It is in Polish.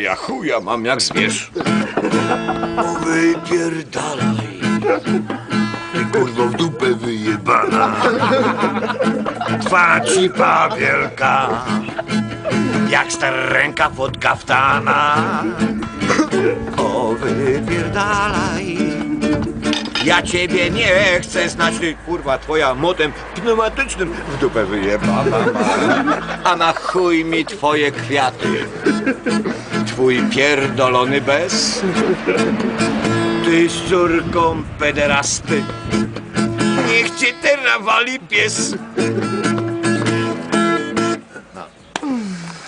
Ja chuja mam jak zwierz. Wypierdalaj. Ty kurwo w dupę wyjebana. Twa cipa wielka. Jak stara ręka pod kaftana. O, wypierdalaj. Ja ciebie nie chcę znać, ty kurwa twoja motem pneumatycznym w dupę wyjebana. A na chuj mi twoje kwiaty. Twój pierdolony bez. Ty z córką pederasty. Niech cię teraz wali pies.